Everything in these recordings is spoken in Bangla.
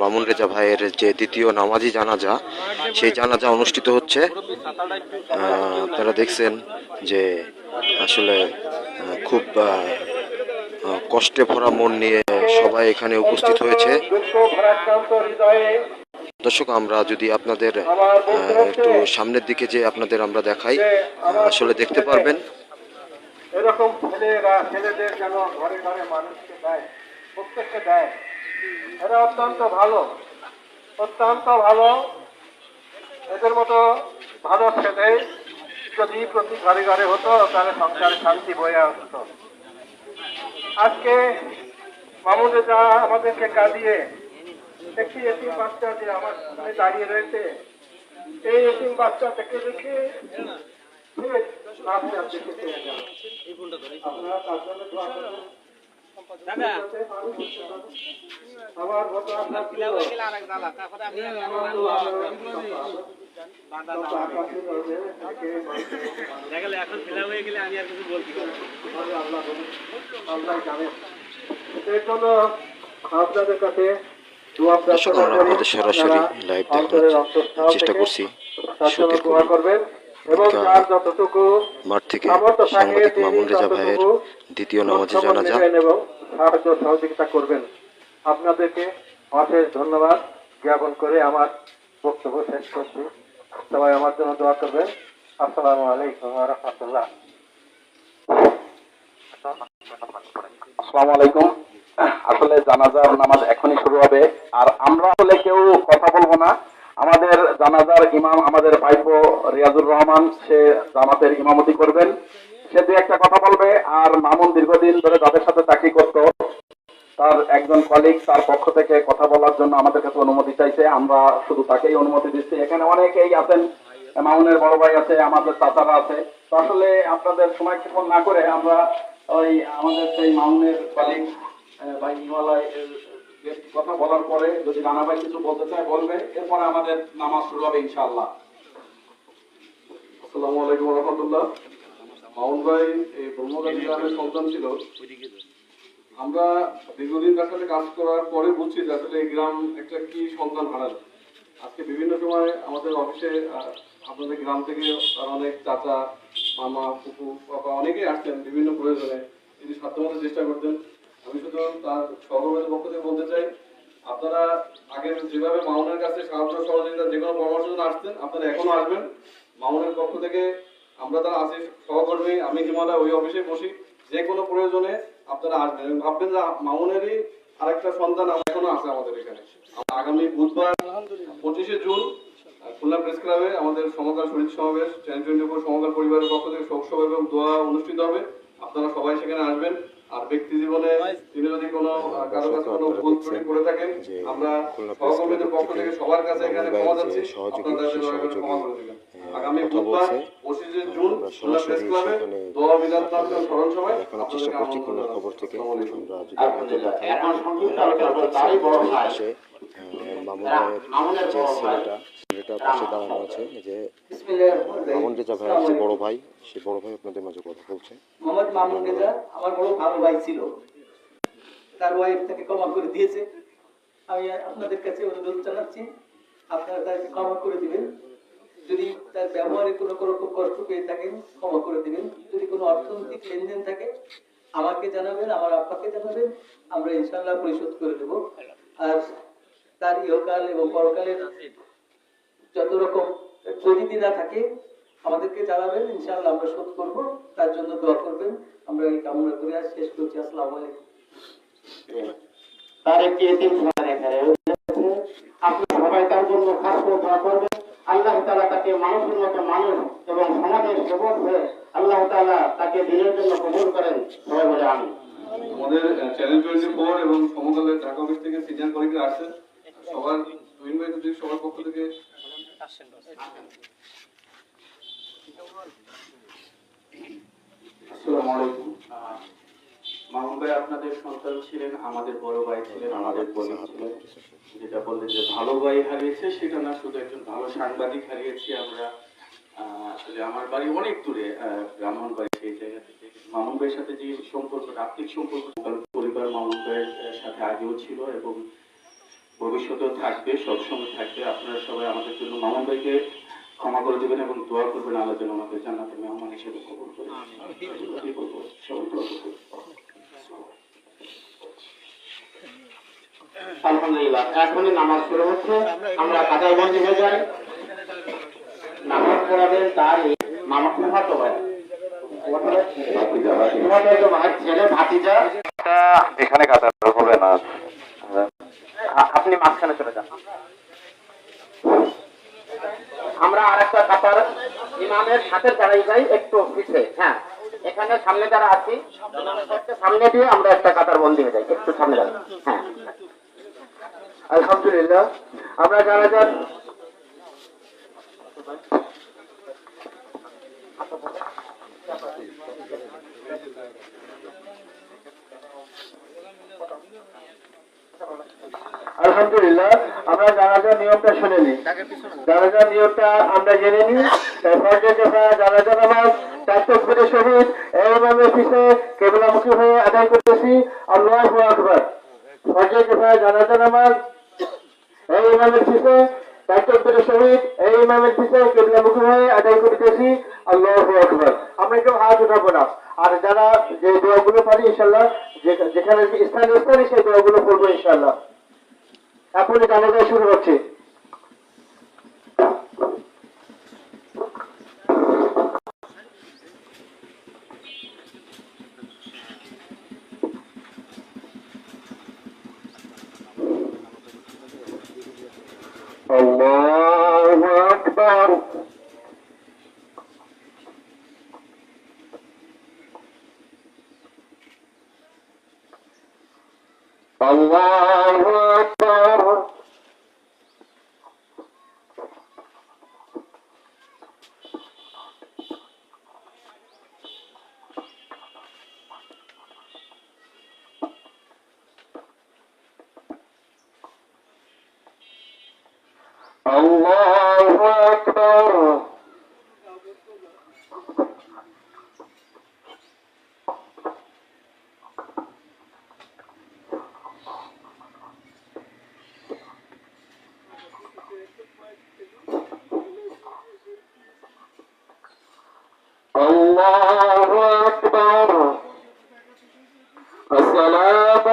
মামুন রেজা ভাইয়ের যে দ্বিতীয় নামাজি জানাজা, সেই জানাজা অনুষ্ঠিত হচ্ছে। আপনারা দেখছেন যে আসলে খুব কষ্টে ভরা মন নিয়ে সবাই এখানে উপস্থিত হয়েছে। দর্শক, আমরা যদি আপনাদের একটু সামনের দিকে যে আপনাদের আমরা দেখাই আসলে দেখতে পারবেন। এরকম ছেলেরা, ছেলেদের যেন ঘরে ঘরে মানুষকে দেয়, প্রত্যেককে দেয়। এরা অত্যন্ত ভালো অত্যন্ত ভালো। এদের মতো ভালো ছেলে যদি প্রতি ঘরে ঘরে হতো তাহলে সংসারে শান্তি বয়ে আসতো। আজকে মামুনে যা আমাদেরকে কাঁদিয়ে একটি এতিম বাচ্চা যে আমার সামনে দাঁড়িয়ে রয়েছে এই এতিম বাচ্চা থেকে দেখে। আপনারা তার জন্য আল্লাহ এর জন্য আপনাদের কাছে দর্শক আমরা আপনাদের সরাসরি লাইভ দেখানোর চেষ্টা করছি মাঠ থেকে সাংবাদিক মামুন রেজা ভাইয়ের দ্বিতীয় নামাজি জানাজা। এবং সাহায্য সহযোগিতা করবেন। আপনাদেরকে অশেষ ধন্যবাদ জ্ঞাপন করে আমার বক্তব্য শেষ করছি। সবাই আমার জন্য দোয়া করবেন। আসসালামু আলাইকুম ওয়া রাহমাতুল্লাহ। আসসালামু আলাইকুম। আসলে জানাজার নামাজ এখনই শুরু হবে। আর আমরা আসলে কেউ কথা বলব না। আমাদের জানাজার ইমাম আমাদের ভাইপো রিয়াজুর রহমান সে জামাতের ইমামতি করবেন। সে দু একটা কথা বলবে, আর মামুন দীর্ঘদিন ধরে যাদের সাথে চাকরি করত। তার একজন কলিগ তার পক্ষ থেকে কথা বলার জন্য আমাদের কাছে অনুমতি চাইছে। আমরা শুধু তাকেই অনুমতি দিচ্ছি। এখানে অনেকেই আছেন, মামুনের বড় ভাই আছে, আমাদের চাচারা আছে। তো আসলে আপনাদের সময় ক্ষেপণ না করে আমরা ওই আমাদের সেই মামুনের কলিগ ভাই হিমালয় কথা বলার পরে যদি রানা ভাই কিছু বলতে চায়, বলবে। এরপরে আমাদের নামাজ শুরু হবে ইনশাআল্লাহ। আসসালামু আলাইকুম রহমতুল্লাহ। মাউন ভাই এই ব্রহ্মগান্ধী গ্রামের সন্তান ছিল। আমরা দীর্ঘদিন তার সাথে কাজ করার পরে বুঝছি যে আসলে এই গ্রাম একটা কি সন্তান হারালো। আজকে বিভিন্ন সময় আমাদের অফিসে আপনাদের গ্রাম থেকে অনেক চাচা মামা ফুপু বাবা অনেকেই আসতেন বিভিন্ন প্রয়োজনে। তিনি সাধ্যমতো চেষ্টা করতেন। আমি শুধু তার সহকর্মীদের পক্ষ থেকে বলতে চাই আপনারা আগে যেভাবে মামুনের কাছে সাহায্য সহযোগিতা যে কোনো পরামর্শ আসতেন আপনারা এখনও আসবেন। মামুনের পক্ষ থেকে আমরা তারা আছি সহকর্মী, আমি হিমালয়, ওই অফিসে বসি। যে কোনো প্রয়োজনে আপনারা আসবেন। ভাববেন যে মামুনেরই আরেকটা সন্তান এখনও আছে আমাদের এখানে। আগামী বুধবার পঁচিশে জুন খুলনা প্রেস ক্লাবে আমাদের সমকাল শহীদ সমাবেশ, চ্যানেল টোয়েন্টি ফোর সমকাল পরিবারের পক্ষ থেকে শোক সভা এবং দোয়া অনুষ্ঠিত হবে। আপনারা সবাই সেখানে আসবেন। আর ব্যক্তি জীবনে তিনি যদি কোনো কারও কাছে কোনো ভুল ত্রুটি করে থাকেন আমরা সহকর্মীদের পক্ষ থেকে সবার কাছে এখানে ক্ষমা যাচ্ছি আপনারা সহযোগী, ক্ষমা করে দিবেন। আগামী বুধবার পঁচিশে জুন খুলনা প্রেস ক্লাবে দোয়া মিলাদ মাহফিল স্মরণ সভায় দেখানোর চেষ্টা করছি খুলনার খবর থেকে। আমরা যদি আপনাদের দেখাই পাশে মামুন যে ছেলেটা ছেলেটা পাশে দাঁড়ানো আছে যে মামুন রেজা ভাইয়ের যে বড় ভাই সে বড় ভাই আপনাদের মাঝে কথা বলছে। আমার বড় ভালো ভাই ছিল। তার ওয়াইফ তাকে ক্ষমা করে দিয়েছে। আমি আপনাদের কাছে অনুরোধ জানাচ্ছি, আপনারা তাকে ক্ষমা করে দিবেন। যদি তার ব্যবহারে কোনো কোনো কষ্ট পেয়ে থাকেন, ক্ষমা করে দিবেন। যদি কোনো অর্থনৈতিক লেনদেন থাকে, আমাকে জানাবেন, আমার আব্বাকে জানাবেন, আমরা ইনশাল্লাহ পরিশোধ করে দেব। আর তার ইহকাল এবং পরকালের যত রকম যদি না থাকে আমাদেরকে জানাবেন ইনশাআল্লাহ আমরা শোধ করব। তার জন্য দোয়া করবেন। আমরা এই কামনা করে আজ শেষ করছি। আসসালামু আলাইকুম। তার একটি এতিম সন্তান এখানে আপনি সবাই তার জন্য খাস করে দোয়া করবেন। আল্লাহ তাআলা তাকে মানুষের মতো মানুষ এবং সমাজের সেবক হয়ে আল্লাহ তাআলা তাকে দিনের জন্য কবুল করেন। সবাই বলে আমি আমাদের চ্যানেল টোয়েন্টি ফোর এবং সমকালের ঢাকা অফিস থেকে সিনিয়র কলিগরা আসছেন। সবার তুহিন ভাই যদি সবার পক্ষ থেকে আসসালামু আলাইকুম। মামুন ভাই আপনাদের সন্তান ছিলেন আমাদের বড় ভাই ছিলেন আমাদের বোন ছিলেন। যেটা বললেন যে ভালো ভাই হারিয়েছে সেটা না শুধু একজন ভালো সাংবাদিক হারিয়েছি আমরা। আহ, আসলে আমার বাড়ি অনেক দূরে আহ, ব্রাহ্মণ বাড়ি সেই জায়গা থেকে। মামুন ভাইয়ের সাথে যে সম্পর্ক আর্থিক সম্পর্ক পরিবার মামুন ভাইয়ের সাথে আগেও ছিল এবং ভবিষ্যতেও থাকবে সবসময় থাকবে। আপনারা সবাই আমাদের জন্য মামুন ভাইকে ক্ষমা করে দেবেন এবং দোয়া করবেন আল্লাহ যেন আমাদের জান্নাতের মেহমান হিসেবে কবুল করে। আলহামদুলিল্লাহ এখনই নামাজ শুরু হচ্ছে। আমরা কাতার বন্দী হয়ে যাই। নামাজ পড়াবেন তার এই মামা ভাই। ফুফাতো ভাই ছেলে ভাতিজা। এখানে কাটার হবে না। আপনি মাঝখানে চলে যান। আমরা আর একটা কাতার ইমামের সাথে দাঁড়াই যাই, একটু পিছিয়ে হ্যাঁ। এখানে সামনে যারা আছি, সামনে দিয়ে আমরা একটা কাতার বন্দি হয়ে যাই, একটু সামনে যান হ্যাঁ। আলহামদুলিল্লাহ। আমরা যারা যান আলহামদুলিল্লাহ, আমরা জানাজা নিয়মটা শুনে নিই। জানাজা নিয়মটা আমরা জেনে নিই জানাজা নামাজ তকবীরের সহিত এই নামে পিছে কেবলামুখী হয়ে আদায় করতেছি। আল্লাহু আকবার। আকবার আমরা কেউ হাত উঠাবো না। আর যারা যে দোয়াগুলো পারি ইনশাল্লাহ যেখানে স্থানে স্থানে সেই দোয়াগুলো পড়ব ইনশাল্লাহ এখনই জানাজা শুরু হচ্ছে الله أكبر الله أكبر الله أكبر. الله أكبر. السلام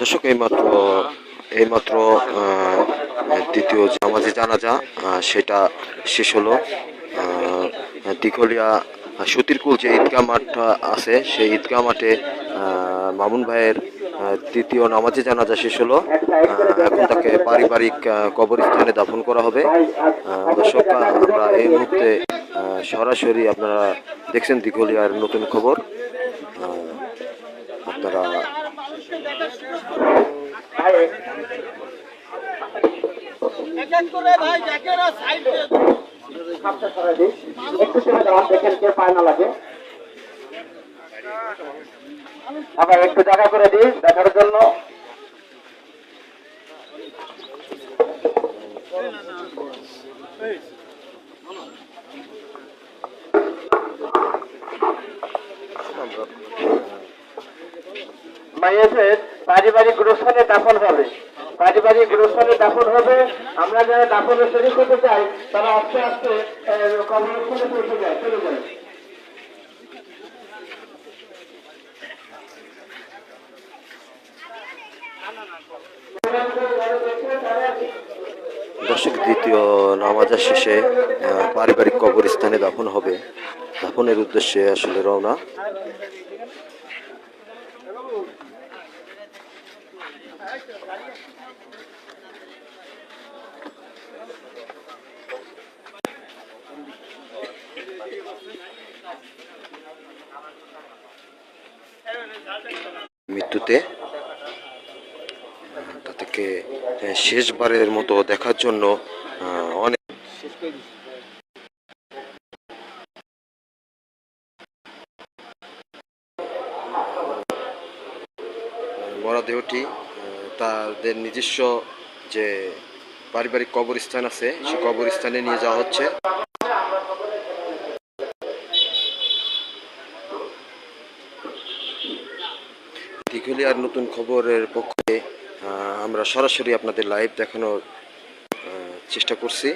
দর্শক, এইমাত্র এইমাত্র দ্বিতীয় জামাজে জানাজা সেটা শেষ হলো। দিঘলিয়া সুতিরকুল যে ঈদগাহ মাঠ আছে, সেই ঈদগাহ মাঠে মামুন ভাইয়ের তৃতীয় নামাজে জানাজা শেষ হলো। এখন তাকে পারিবারিক কবরস্থানে দাফন করা হবে। দর্শক আমরা এই মুহূর্তে সরাসরি আপনারা দেখছেন দিঘলিয়ার নতুন খবর আহ, আপনারা সামনে একটু দেখেন কে পায় না লাগে একটু জায়গা করে দিই দেখার জন্য। মাইয়েদের পারিবারিক গোরস্থানে দাফন হবে। পারিবারিক গোরস্থানে দাফন হবে। আমরা যারা দাফনে শরীর করতে চাই, তারা আস্তে আস্তে পৌঁছে যায়, চলে যায়। দর্শক, দ্বিতীয় নামাজা শেষে পারিবারিক কবরস্থানে দাফন হবে। দাফনের উদ্দেশ্যে আসলে রওনা। মৃত্যুতে তাদেরকে শেষবারের মতো দেখার জন্য অনেক মরদেহটি তাদের নিজস্ব যে পারিবারিক কবরস্থান আছে সেই কবরস্থানে নিয়ে যাওয়া হচ্ছে। দিঘলিয়ার নতুন খবরের পক্ষে আমরা সরাসরি আপনাদের লাইভ দেখানোর চেষ্টা করছি।